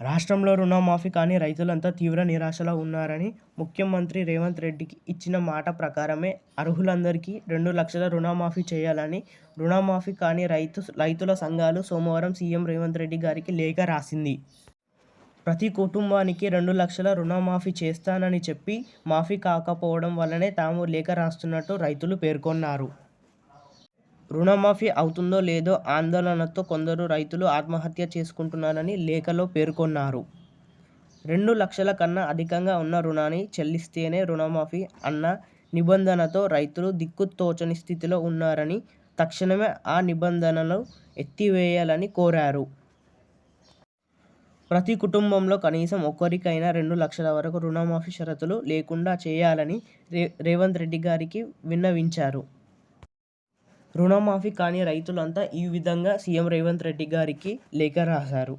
రాష్ట్రంలో రుణమాఫీ కాని రైతులంతా తీవ్ర నిరాశలో ఉన్నారని ముఖ్యమంత్రి రేవంత్ రెడ్డికి ఇచ్చిన మాట ప్రకారమే అర్హులందరికీ రెండు లక్షల రుణమాఫీ చేయాలని రుణమాఫీ కాని రైతు రైతుల సంఘాలు సోమవారం సీఎం రేవంత్ రెడ్డి గారికి లేఖ రాసింది. ప్రతి కుటుంబానికి రెండు లక్షల రుణమాఫీ చేస్తానని చెప్పి మాఫీ కాకపోవడం వల్లనే తాము లేఖ రాస్తున్నట్టు రైతులు పేర్కొన్నారు. రుణమాఫీ అవుతుందో లేదో ఆందోళనతో కొందరు రైతులు ఆత్మహత్య చేసుకుంటున్నారని లేఖలో పేర్కొన్నారు. రెండు లక్షల కన్నా అధికంగా ఉన్న రుణాన్ని చెల్లిస్తేనే రుణమాఫీ అన్న నిబంధనతో రైతులు దిక్కుతోచని స్థితిలో ఉన్నారని, తక్షణమే ఆ నిబంధనలు ఎత్తివేయాలని కోరారు. ప్రతి కుటుంబంలో కనీసం ఒక్కరికైనా రెండు లక్షల వరకు రుణమాఫీ షరతులు లేకుండా చేయాలని రేవంత్ రెడ్డి గారికి విన్నవించారు. రుణమాఫీ కాని రైతులంతా ఈ విధంగా సీఎం రేవంత్ రెడ్డి గారికి లేఖ రాశారు.